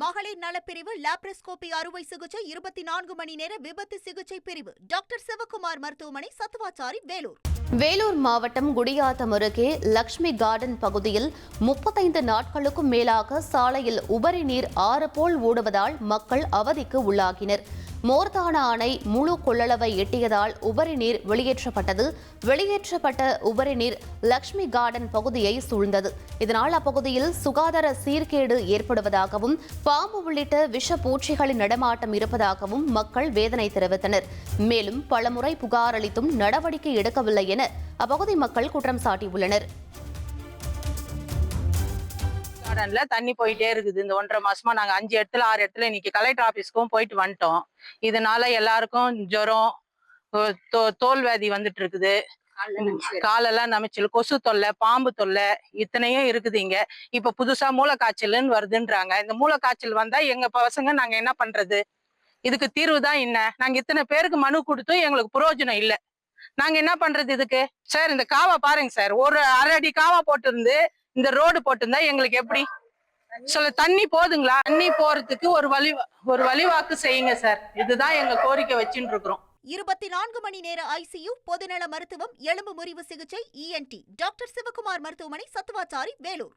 மகளிர் நலப்பிரிவு லாப்ரோஸ்கோபி அறுவை சிகிச்சை இருபத்தி நான்கு மணி நேர விபத்து சிகிச்சை பிரிவு. டாக்டர் சிவகுமார் மருத்துவமனை சத்துவாச்சாரி வேலூர். வேலூர் மாவட்டம் குடியாத்தம் அருகே லக்ஷ்மி கார்டன் பகுதியில் முப்பத்தைந்து நாட்களுக்கும் மேலாக சாலையில் உபரி நீர் ஆறு போல் ஓடுவதால் மக்கள் அவதிக்கு உள்ளாகினர். மோர்தான அணை முழு கொள்ளளவை எட்டியதால் உபரி நீர் வெளியேற்றப்பட்டது. வெளியேற்றப்பட்ட உபரி நீர் லக்ஷ்மி கார்டன் பகுதியை சூழ்ந்தது. இதனால் அப்பகுதியில் சுகாதார சீர்கேடு ஏற்படுவதாகவும் பாம்பு உள்ளிட்ட விஷ பூச்சிகளின் நடமாட்டம் இருப்பதாகவும் மக்கள் வேதனை தெரிவித்தனர். மேலும் பலமுறை புகார் அளித்தும் நடவடிக்கை எடுக்கவில்லை என அப்பகுதி மக்கள் குற்றம் சாட்டியுள்ளனர். கார்டன்ல தண்ணி போயிட்டே இருக்குது. இந்த ஒன்றரை மாசமா நாங்க அஞ்சு இடத்துல ஆறு இடத்துல இன்னைக்கு கலெக்டர் ஆபீஸ்க்கும் போயிட்டு வந்துட்டோம். இதனால எல்லாருக்கும் ஜுரம் தோல் வியாதி வந்துட்டு இருக்குது. காலெல்லாம் நமைச்சல் கொசு தொல்லை பாம்பு தொல்லை இத்தனையும் இருக்குது இங்க. இப்ப புதுசா மூளைக்காய்ச்சல்னு வருதுன்றாங்க. இந்த மூளைக்காய்ச்சல் வந்தா எங்க பசங்க நாங்க என்ன பண்றது? இதுக்கு தீர்வு தான் என்ன? நாங்க இத்தனை பேருக்கு மனு கொடுத்தும் எங்களுக்கு பிரயோஜனம் இல்ல. நாங்க என்ன பண்றது இதுக்கு? சார் இந்த காவா பாருங்க சார். ஒரு அரை அடி காவா போட்டிருந்து இந்த ரோடு போட்டிருந்தா எங்களுக்கு எப்படி? சொல்ல தண்ணி போதுங்களா? தண்ணி போறதுக்கு ஒரு வழி ஒரு வழிவாக்கு செய்யுங்க சார். இதுதான் எங்க கோரிக்கை வச்சுட்டு இருக்கிறோம் இருபத்தி நான்கு மணி நேர ஐசியு பொதுநல மருத்துவம் எலும்பு முறிவு சிகிச்சை இஎன்டி டாக்டர் சிவகுமார் மருத்துவமனை சத்துவாச்சாரி வேலூர்.